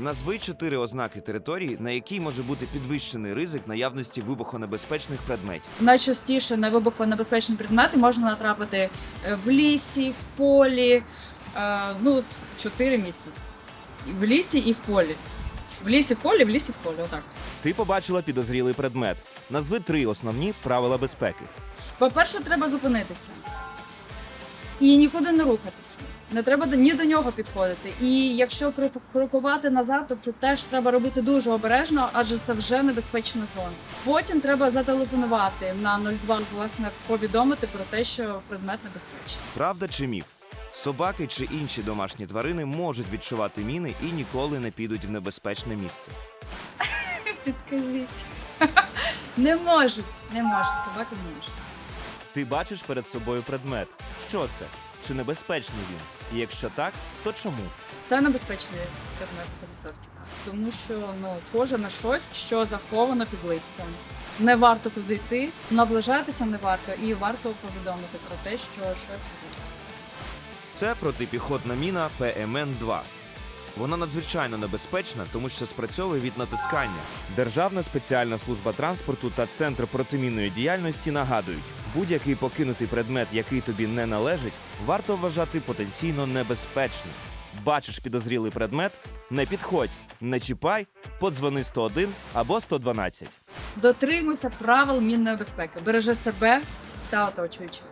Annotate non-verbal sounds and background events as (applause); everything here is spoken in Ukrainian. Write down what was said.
Назви чотири ознаки території, на якій може бути підвищений ризик наявності вибухонебезпечних предметів. Найчастіше на вибухонебезпечні предмети можна натрапити е, в лісі, в полі. е, Ну, чотири місця. І В лісі і в полі. В лісі, в полі, в лісі, в полі. Отак. Ти побачила підозрілий предмет. Назви три основні правила безпеки. По-перше, треба зупинитися. І нікуди не рухатися. Не треба ні до нього підходити. І якщо крок- крокувати назад, то це теж треба робити дуже обережно, адже це вже небезпечна зона. Потім треба зателефонувати на 02, власне, повідомити про те, що предмет небезпечний. Правда чи міф? Собаки чи інші домашні тварини можуть відчувати міни і ніколи не підуть в небезпечне місце. (laughs) Підкажіть. (laughs) Не можуть, не можуть, собаки не можуть. Ти бачиш перед собою предмет. Що це? Чи небезпечний він? І якщо так, то чому? Це небезпечний предмет 100%. Тому що ну, схоже на щось, що заховано під листям. Не варто туди йти, наближатися не варто, і варто повідомити про те, що щось буде. Це протипіхотна міна ПМН-2. Вона надзвичайно небезпечна, тому що спрацьовує від натискання. Державна спеціальна служба транспорту та центр протимінної діяльності нагадують, будь-який покинутий предмет, який тобі не належить, варто вважати потенційно небезпечним. Бачиш підозрілий предмет? Не підходь, не чіпай, подзвони 101 або 112. Дотримуйся правил мінної безпеки, бережи себе та оточуючих.